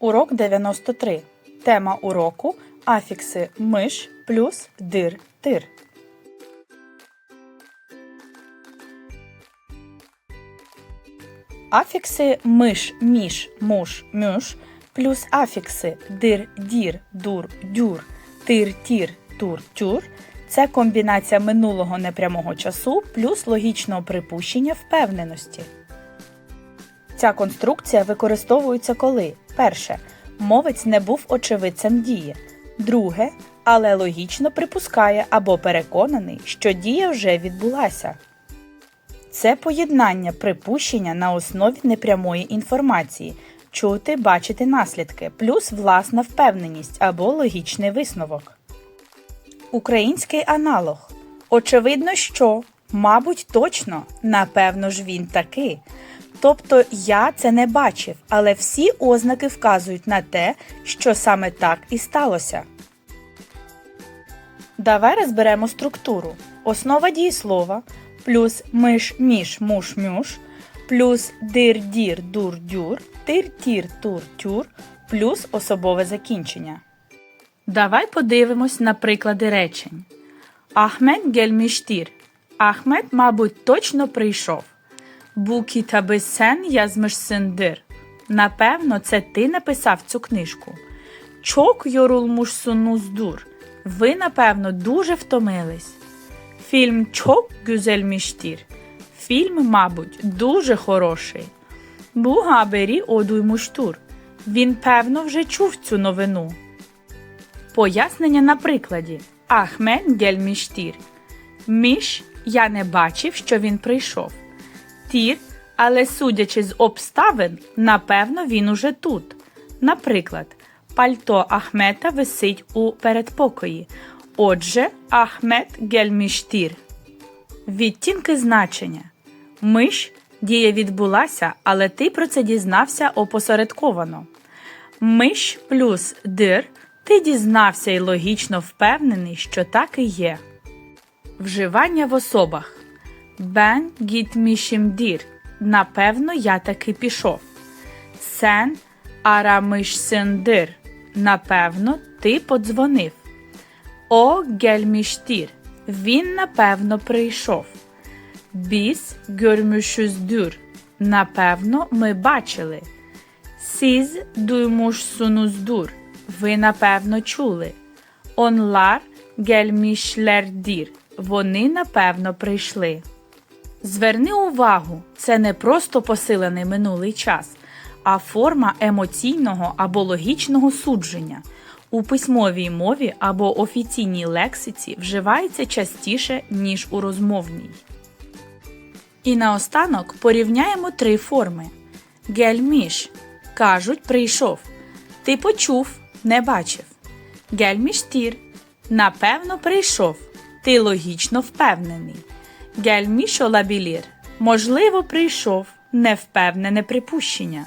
Урок 93. Тема уроку афікси миш плюс дир тир. Афікси миш, міш, муш, мюш плюс афікси дир, дір, дур, дюр, тир, тір, тур, тюр це комбінація минулого непрямого часу плюс логічного припущення впевненості. Ця конструкція використовується коли перше. Мовець не був очевидцем дії. Друге, але логічно припускає або переконаний, що дія вже відбулася. Це поєднання припущення на основі непрямої інформації, чути, бачити наслідки, плюс власна впевненість або логічний висновок. Український аналог. Очевидно, що, мабуть, точно, напевно ж він таки. Тобто я це не бачив, але всі ознаки вказують на те, що саме так і сталося. Давай розберемо структуру. Основа дієслова плюс миш, міш, муш, мюш, плюс дир, дір, дур, дюр, тир, тір, тур, тюр, плюс особове закінчення. Давай подивимось на приклади речень. Ахмед гельміштір. Ахмед, мабуть, точно прийшов. Bu kitabı sen yazmışsındır. Напевно, це ти написав цю книжку. Çok yorulmuşsunuzdur. Ви, напевно, дуже втомились. Фільм çok güzelmiştir. Фільм, мабуть, дуже хороший. Haberi o duymuştur. Він, певно, вже чув цю новину. Пояснення на прикладі. Ахмед гельміштір. Міш я не бачив, що він прийшов. Тір, але судячи з обставин, напевно, він уже тут. Наприклад, пальто Ахмета висить у передпокої. Отже, Ахмет гельміштір. Відтінки значення. Миш дія відбулася, але ти про це дізнався опосередковано. Миш плюс дир ти дізнався і логічно впевнений, що так і є. Вживання в особах. Ben gitmişimdir. Напевно, я таки пішов. Sen aramışsındır. Напевно, ти подзвонив. O gelmiştir. Він, напевно, прийшов. Biz görmüşüzdür. Напевно, ми бачили. Siz duymuşsunuzdur. Ви, напевно, чули. Onlar gelmişlerdir. Вони, напевно, прийшли. Зверни увагу, це не просто посилений минулий час, а форма емоційного або логічного судження. У письмовій мові або офіційній лексиці вживається частіше, ніж у розмовній. І наостанок порівняємо три форми. Гельміш кажуть, прийшов. Ти почув, не бачив. Гельміштір напевно прийшов. Ти логічно впевнений. Гельміш лабілір. можливо прийшов невпевнене припущення.